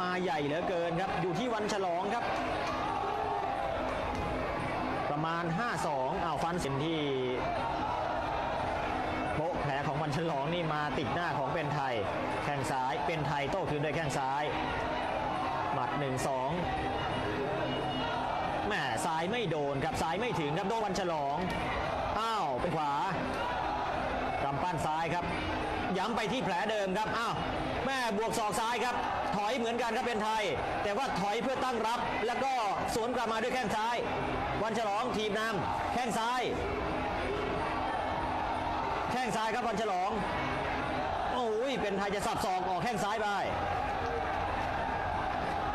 มาใหญ่เหลือเกินครับ อยู่ที่วันฉลองครับ ประมาณ 5-2อ้าวฟันสินที่โปะแผลของวันฉลองนี่มาติดหน้าของเป็นไทย แข้งซ้ายเป็นไทยโต้คืนด้วยแข้งซ้าย หมัด 1-2แม่ซ้ายไม่โดนครับซ้ายไม่ถึงครับโดนวันฉลองอ้าวเป็นขวา กำปั้นซ้ายครับ ย้ำไปที่แผลเดิมครับอ้าวแม่บวกศอกซ้ายครับ ถอยเหมือนกันครับเป็นไทย แต่ว่าถอยเพื่อตั้งรับ แล้วก็สวนกลับมาด้วยแข้งซ้าย วันฉลองทีมนำแข้งซ้าย แข้งซ้ายครับวันฉลอง โอ้ยเป็นไทยจะสับศอกออกแข้งซ้ายไป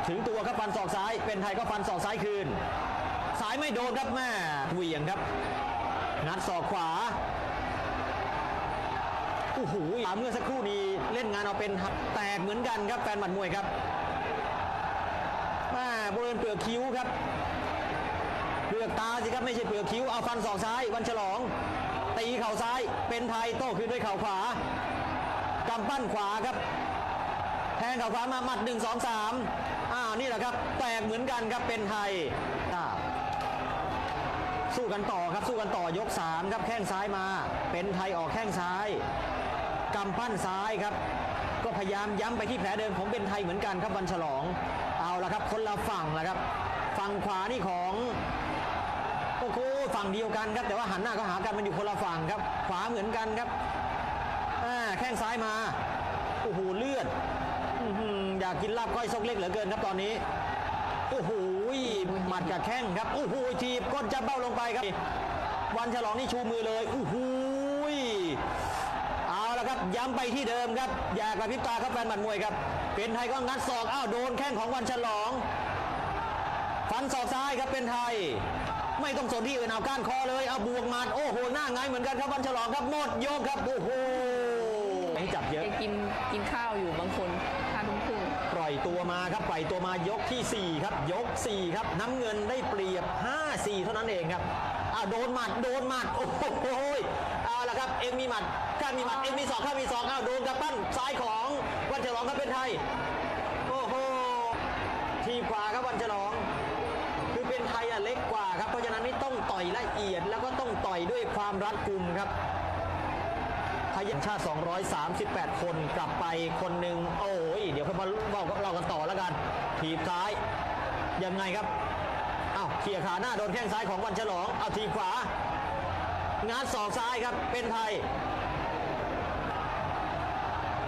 ถึงตัวครับฟันศอกซ้าย เป็นไทยก็ฟันศอกซ้ายคืนซ้ายไม่โดนครับแม่เหวี่ยงครับงัดศอกขวา โอ้โหเมื่อสักครู่นี้เล่นงานเอาเป็นแตกเหมือนกันครับแฟนหมัดมวยครับแม่บริเวณเปลือกคิ้วครับ เปลือกตาสิครับไม่ใช่เปลือกคิ้วเอาฟันศอกซ้าย วันฉลอง ตีเข่าซ้ายเป็นไทยโต้คืนด้วยเข่าขวากำปั้นขวาครับแทงเข่าขวามาหมัดหนึ่งสองสามอ้าวนี่แหละครับ แตกเหมือนกันครับเป็นไทยอ่าสู้กันต่อครับสู้กันต่อยกสามครับแข้งซ้ายมา เป็นไทยออกแข้งซ้าย กำปั้นซ้ายครับ ก็พยายามย้ำไปที่แผลเดิมของเป็นไทยเหมือนกันครับวันฉลอง เอาละครับ คนละฝั่งละครับ ฝั่งขวานี่ของโอ้โหฝั่งเดียวกันครับ แต่ว่าหันหน้าก็หากันมันอยู่คนละฝั่งครับ ขวาเหมือนกันครับแข้งซ้ายมาโอ้โหเลือดอยากกินลาบก้อยซกเล็กเหลือเกินครับตอนนี้โอ้โหหมัดกับแข้งครับโอ้โหทีบก้นจะเบ้าลงไปครับ วันฉลองนี่ชูมือเลยโอ้โห ครับย้ำไปที่เดิมครับ อย่ากระพริบตาครับแฟนหมัดมวยครับเป็นไทยก็งัดศอกอ้าวโดนแข้งของวันฉลอง ฟันศอกซ้ายครับเป็นไทย ไม่ต้องสนที่อื่นเอาก้านคอเลยเอาบวกหมัดโอ้โหหน้าไงายเหมือนกันครับวันฉลองครับหมดยกครับโอ้โหให้จับเยอะแกกินกินข้าวอยู่บางคนห้าทุ่มครึ่งปล่อยตัวมาครับปล่อยตัวมายกที่ 4 ครับยก 4 ครับน้ำเงินได้เปรียบ 5-4 เท่านั้นเองครับอ้าวโดนหมัดโดนหมัดโอ้โห เอ็มมีหมัดข้ามีหมัดเอ็มมีสองข้ามีสองอ้าวโดนกระปั้นซ้ายของวันฉลองครับเป็นไทยโอ้โหทีมขวาครับวันฉลอง คือเป็นไทยอะเล็กกว่าครับเพราะฉะนั้นนี่ต้องต่อยละเอียดแล้วก็ต้องต่อยด้วยความรัดกุมครับไทยยังชาติ 238 คนกลับไปคนหนึ่งโอ้ยเดี๋ยวค่อยมาบอกเรากันต่อแล้วกันถีบซ้ายยังไงครับเอ้าเขี่ยขาหน้าโดนแข้งซ้ายของวันฉลองเอาทีขวา งานศอกซ้ายครับเป็นไทย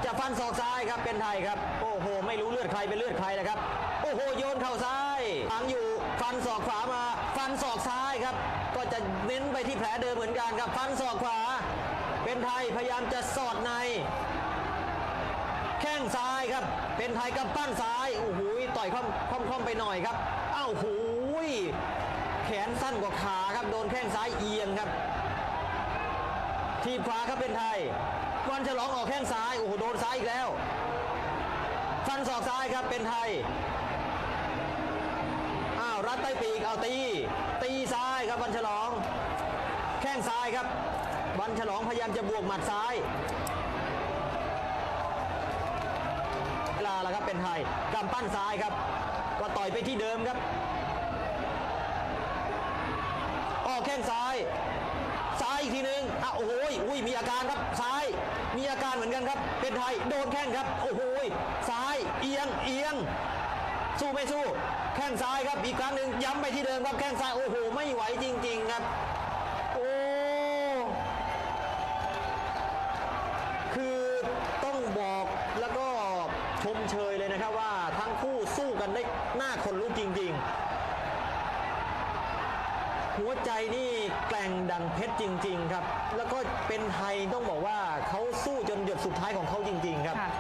จะฟันศอกซ้ายครับเป็นไทยครับ โอ้โห ไม่รู้เลือดใครเป็นเลือดใครนะครับ โอ้โหโยนเข่าซ้ายฝังอยู่ฟันศอกขวามา ฟันศอกซ้ายครับ ก็จะเน้นไปที่แผลเดิมเหมือนกันครับ ฟันศอกขวา เป็นไทยพยายามจะสอดใน แข้งซ้ายครับ เป็นไทยกับปั้นซ้ายโอ้โหต่อยค่อมค่อมคอมไปหน่อยครับอ้าวโอ้โหแขนสั้นกว่าขาครับ โดนแข้งซ้ายเอียงครับ ทีบขวาครับเป็นไทย วันฉลองออกแข้งซ้าย โอ้โห โดนซ้ายอีกแล้ว ฟันศอกซ้ายครับเป็นไทย อ้าวรัดใต้ปีกเอาตี ตีซ้ายครับวันฉลอง แข้งซ้ายครับ วันฉลองพยายามจะบวกหมัดซ้ายเวลาแล้วครับเป็นไทยกำปั้นซ้ายครับ ก็ต่อยไปที่เดิมครับ ออกแข้งซ้าย ซ้ายอีกทีหนึ่งอะโอ้โหยอุ้ยมีอาการครับซ้าย มีอาการเหมือนกันครับ เป็นไทยโดนแข้งครับ โอ้โหยซ้ายเอียงเอียง สู้ไม่สู้ แข้งซ้ายครับอีกครั้งหนึ่งย้ำไปที่เดิมครับแข้งซ้ายโอ้โหไม่ไหวจริง ๆครับโอ้คือต้องบอกแล้วก็ชมเชยเลยนะครับว่าทั้งคู่สู้กันได้หน้าคนลุกจริง ๆ หัวใจนี่แกล่งดังเพชรจริง ๆ ครับ แล้วก็เป็นไทยต้องบอกว่าเขาสู้จนหยดสุดท้ายของเขาจริง ๆ ครับ ค่ะ